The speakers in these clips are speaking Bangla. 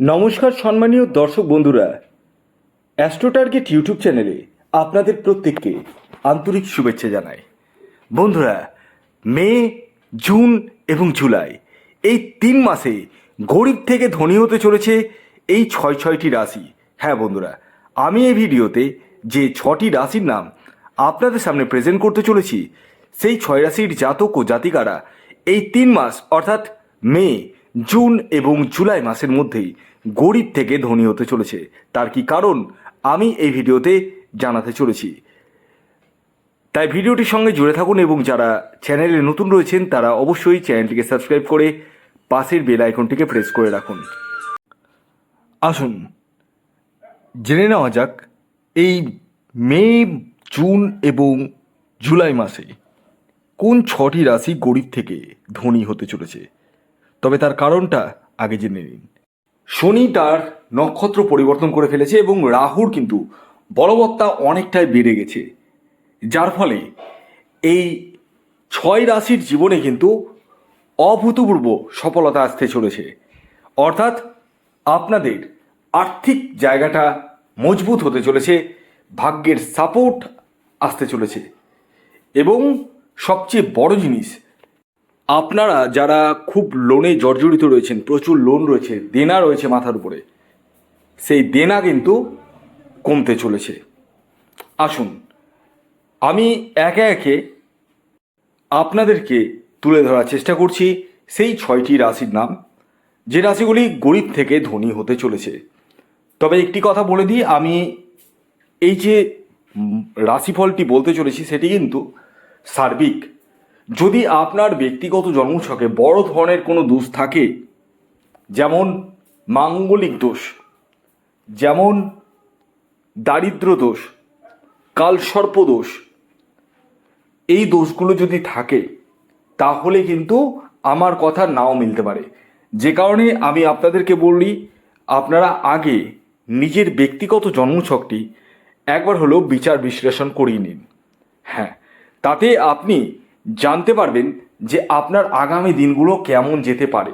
নমস্কার সম্মানীয় দর্শক বন্ধুরা অ্যাস্ট্রো টার্গেট ইউটিউব চ্যানেলে আপনাদের প্রত্যেককে আন্তরিক শুভেচ্ছা জানাই। বন্ধুরা, মে, জুন এবং জুলাই এই তিন মাসে গরিব থেকে ধনী হতে চলেছে এই ছয় ছয়টি রাশি। হ্যাঁ বন্ধুরা, আমি এই ভিডিওতে যে ছটি রাশির নাম আপনাদের সামনে প্রেজেন্ট করতে চলেছি, সেই ছয় রাশির জাতক ও জাতিকারা এই তিন মাস, অর্থাৎ মে জুন এবং জুলাই মাসের মধ্যেই গরিব থেকে ধনী হতে চলেছে। তার কি কারণ? আমি এই ভিডিওতে জানাতে চলেছি। তাই ভিডিওটির সঙ্গে জুড়ে থাকুন এবং যারা চ্যানেলে নতুন রয়েছেন, তারা অবশ্যই চ্যানেলটিকে সাবস্ক্রাইব করে পাশের বেল আইকনটিকে প্রেস করে রাখুন। আসুন, জেনে নেওয়া যাক এই মে, জুন এবং জুলাই মাসে কোন ছটি রাশি গরিব থেকে ধনী হতে চলেছে। তবে তার কারণটা আগে জেনে নিন। শনি তার নক্ষত্র পরিবর্তন করে ফেলেছে এবং রাহুর কিন্তু বলবত্তা অনেকটাই বেড়ে গেছে। যার ফলে এই ছয় রাশির জীবনে কিন্তু অভূতপূর্ব সফলতা আসতে চলেছে। অর্থাৎ আপনাদের আর্থিক জায়গাটা মজবুত হতে চলেছে, ভাগ্যের সাপোর্ট আসতে চলেছে। এবং সবচেয়ে বড় জিনিস আপনারা যারা খুব লোনে জর্জরিত রয়েছেন, প্রচুর লোন রয়েছে, দেনা রয়েছে মাথার উপরে, সেই দেনা কিন্তু কমতে চলেছে। আসুন, আমি একে একে আপনাদেরকে তুলে ধরার চেষ্টা করছি সেই ছয়টি রাশির নাম, যে রাশিগুলি গরিব থেকে ধনী হতে চলেছে। তবে একটি কথা বলে দিই, আমি এই যে রাশিফলটি বলতে চলেছি, সেটি কিন্তু সার্বিক। যদি আপনার ব্যক্তিগত জন্মছকে বড় ধরনের কোনো দোষ থাকে, যেমন মাঙ্গলিক দোষ, যেমন দারিদ্র দোষ, কালসর্প দোষ, এই দোষগুলো যদি থাকে, তাহলে কিন্তু আমার কথা নাও মিলতে পারে। যে কারণে আমি আপনাদেরকে বলি আপনারা আগে নিজের ব্যক্তিগত জন্মছকটি একবার হলেও বিচার বিশ্লেষণ করিয়ে নিন। হ্যাঁ তাতে আপনি জানতে পারবেন যে আপনার আগামী দিনগুলো কেমন যেতে পারে।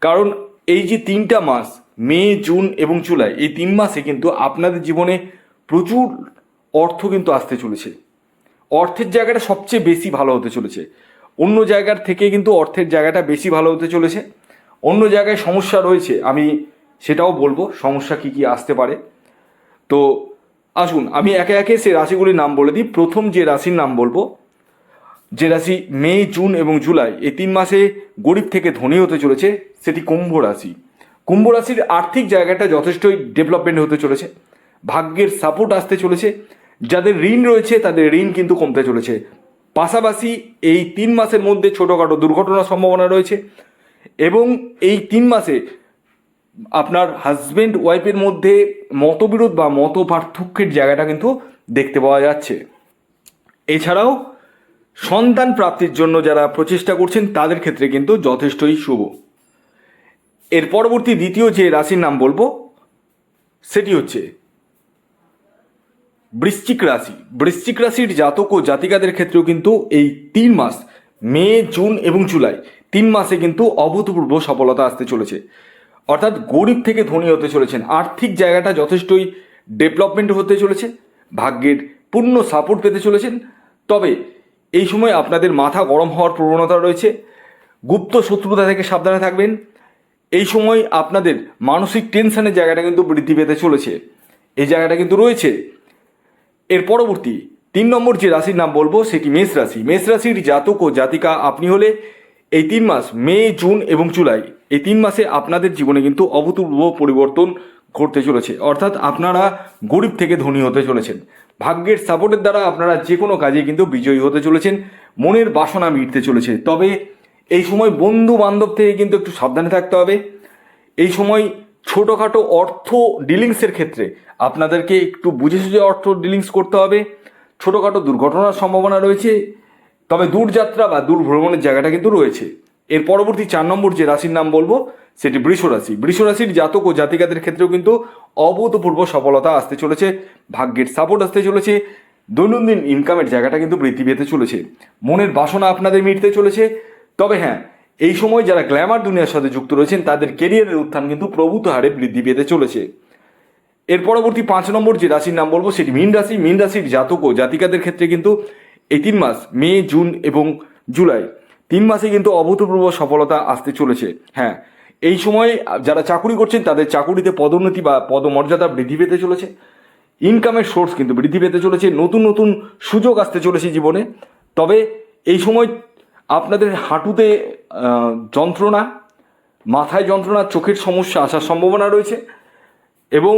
কারণ এই যে তিনটা মাস, মে, জুন এবং জুলাই, এই তিন মাসে কিন্তু আপনাদের জীবনে প্রচুর অর্থ কিন্তু আসতে চলেছে। অর্থের জায়গাটা সবচেয়ে বেশি ভালো হতে চলেছে। অন্য জায়গার থেকে কিন্তু অর্থের জায়গাটা বেশি ভালো হতে চলেছে। অন্য জায়গায় সমস্যা রয়েছে, আমি সেটাও বলব, সমস্যা কি কি আসতে পারে। তো আসুন, আমি একে একে সেই রাশিগুলির নাম বলে দিই। প্রথম যে রাশির নাম বলব যে রাশি মে, জুন এবং জুলাই এই তিন মাসে গরিব থেকে ধনী হতে চলেছে, সেটি কুম্ভ রাশি। কুম্ভ রাশির আর্থিক জায়গাটা যথেষ্টই ডেভেলপমেন্ট হতে চলেছে, ভাগ্যের সাপোর্ট আসতে চলেছে, যাদের ঋণ রয়েছে তাদের ঋণ কিন্তু কমতে চলেছে। পাশাপাশি এই তিন মাসের মধ্যে ছোটোখাটো দুর্ঘটনার সম্ভাবনা রয়েছে এবং এই তিন মাসে আপনার হাজব্যান্ড ওয়াইফের মধ্যে মতবিরোধ বা মত পার্থক্যের জায়গাটা কিন্তু দেখতে পাওয়া যাচ্ছে। এছাড়াও সন্তান প্রাপ্তির জন্য যারা প্রচেষ্টা করছেন, তাদের ক্ষেত্রে কিন্তু যথেষ্টই শুভ। এর পরবর্তী দ্বিতীয় যে রাশির নাম বলব, সেটি হচ্ছে বৃশ্চিক রাশি। বৃশ্চিক রাশির জাতক ও জাতিকাদের ক্ষেত্রেও কিন্তু এই তিন মাস, মে, জুন এবং জুলাই, তিন মাসে কিন্তু অভূতপূর্ব সফলতা আসতে চলেছে। অর্থাৎ গরিব থেকে ধনী হতে চলেছেন। আর্থিক জায়গাটা যথেষ্টই ডেভেলপমেন্ট হতে চলেছে। ভাগ্যের পূর্ণ সাপোর্ট পেতে চলেছেন। তবে এই সময় আপনাদের মাথা গরম হওয়ার প্রবণতা রয়েছে। গুপ্ত শত্রুতা থেকে সাবধানে থাকবেন। এই সময় আপনাদের মানসিক টেনশনের জায়গাটা কিন্তু বৃদ্ধি পেতে চলেছে। এই জায়গাটা কিন্তু রয়েছে। এর পরবর্তী তিন নম্বর যে রাশির নাম বলব, সেটি মেষ রাশি। মেষ রাশির জাতক ও জাতিকা আপনি হলে এই তিন মাস মে, জুন এবং জুলাই, এই তিন মাসে আপনাদের জীবনে কিন্তু অভূতপূর্ব পরিবর্তন ঘটতে চলেছে। অর্থাৎ আপনারা গরিব থেকে ধনী হতে চলেছেন। ভাগ্যের সাপোর্টের দ্বারা আপনারা যে কোনো কাজে কিন্তু বিজয়ী হতে চলেছেন। মনের বাসনা মিটতে চলেছে। তবে এই সময় বন্ধু বান্ধব থেকে কিন্তু একটু সাবধানে থাকতে হবে। এই সময় ছোটোখাটো অর্থ ডিলিংসের ক্ষেত্রে আপনাদেরকে একটু বুঝে সুঝে অর্থ ডিলিংস করতে হবে। ছোটোখাটো দুর্ঘটনার সম্ভাবনা রয়েছে। তবে দূরযাত্রা বা দূর ভ্রমণের জায়গাটা কিন্তু রয়েছে। এর পরবর্তী চার নম্বর যে রাশির নাম বলব সেটি বৃষ রাশি বৃষ রাশির জাতক ও জাতিকাদের ক্ষেত্রেও কিন্তু অভূতপূর্ব সফলতা আসতে চলেছে, ভাগ্যের সাপোর্ট আসতে চলেছে, দৈনন্দিন ইনকামের জায়গাটা কিন্তু বৃদ্ধি পেতে চলেছে, মনের বাসনা আপনাদের মিটতে চলেছে। তবে হ্যাঁ এই সময় যারা গ্ল্যামার দুনিয়ার সাথে যুক্ত রয়েছেন, তাদের কেরিয়ারের উত্থান কিন্তু প্রভূত হারে বৃদ্ধি পেতে চলেছে। এর পরবর্তী পাঁচ নম্বর যে রাশির নাম বলব, সেটি মীন রাশি। মীন রাশির জাতক ও জাতিকাদের ক্ষেত্রে কিন্তু এই তিন মাস, মে, জুন এবং জুলাই, তিন মাসে কিন্তু অভূতপূর্ব সফলতা আসতে চলেছে। হ্যাঁ এই সময় যারা চাকুরি করছেন, তাদের চাকুরিতে পদোন্নতি বা পদমর্যাদা বৃদ্ধি পেতে চলেছে। ইনকামের সোর্স কিন্তু বৃদ্ধি পেতে চলেছে, নতুন নতুন সুযোগ আসতে চলেছে জীবনে। তবে এই সময় আপনাদের হাঁটুতে যন্ত্রণা, মাথায় যন্ত্রণা, চোখের সমস্যা আসার সম্ভাবনা রয়েছে এবং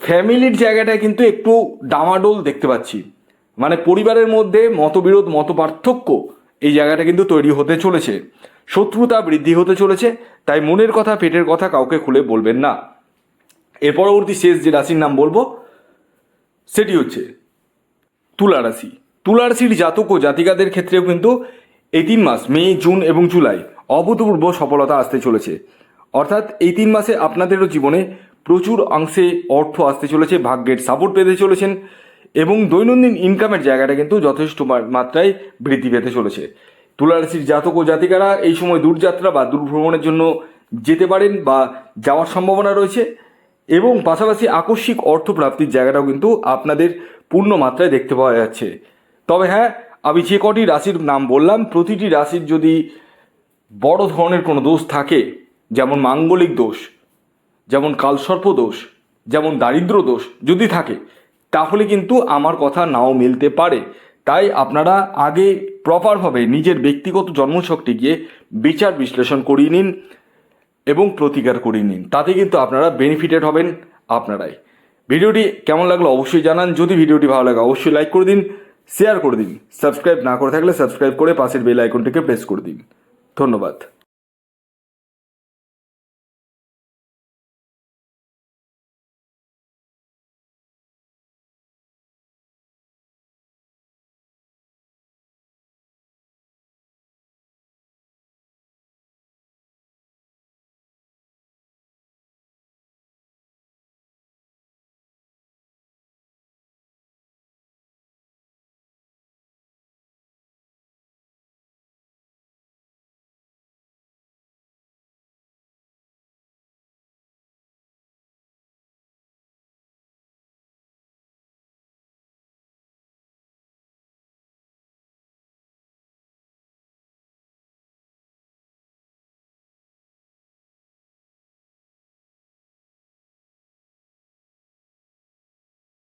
ফ্যামিলির জায়গাটায় কিন্তু একটু ডামাডোল দেখতে পাচ্ছি। মানে পরিবারের মধ্যে মতবিরোধ মত পার্থক্য এই জায়গাটা কিন্তু তৈরি হতে চলেছে। শত্রুতা বৃদ্ধি হতে চলেছে, তাই মনের কথা, পেটের কথা কাউকে খুলে বলবেন না। এর পরবর্তী শেষ যে রাশির নাম বলব, সেটি হচ্ছে তুলা রাশি। তুলা রাশির জাতক ও জাতিকাদের ক্ষেত্রেও কিন্তু এই তিন মাস, মে, জুন এবং জুলাই, অভূতপূর্ব সফলতা আসতে চলেছে। অর্থাৎ এই তিন মাসে আপনাদেরও জীবনে প্রচুর অংশে অর্থ আসতে চলেছে, ভাগ্যের সাপোর্ট পেতে চলেছেন এবং দৈনন্দিন ইনকামের জায়গাটা কিন্তু যথেষ্ট মাত্রায় বৃদ্ধি পেতে চলেছে। তুলা রাশির জাতক ও জাতিকারা এই সময় দূরযাত্রা বা দূরভ্রমণের জন্য যেতে পারেন বা যাওয়ার সম্ভাবনা রয়েছে এবং পাশাপাশি আকস্মিক অর্থপ্রাপ্তির জায়গাটাও কিন্তু আপনাদের পূর্ণ মাত্রায় দেখতে পাওয়া যাচ্ছে। তবে হ্যাঁ আমি যে কটি রাশির নাম বললাম, প্রতিটি রাশির যদি বড় ধরনের কোনো দোষ থাকে, যেমন মাঙ্গলিক দোষ, যেমন কালসর্প দোষ, যেমন দারিদ্র দোষ যদি থাকে, তাহলে কিন্তু আমার কথা নাও মিলতে পারে। তাই আপনারা আগে প্রপারভাবে নিজের ব্যক্তিগত জন্মশক্তি গিয়ে বিচার বিশ্লেষণ করিয়ে নিন এবং প্রতিকার করিয়ে নিন। তাতে কিন্তু আপনারা বেনিফিটেড হবেন আপনারাই। ভিডিওটি কেমন লাগল অবশ্যই জানান। যদি ভিডিওটি ভালো লাগে অবশ্যই লাইক করে দিন শেয়ার করে দিন। সাবস্ক্রাইব না করে থাকলে সাবস্ক্রাইব করে পাশের বেল আইকনটিকে প্রেস করে দিন। ধন্যবাদ।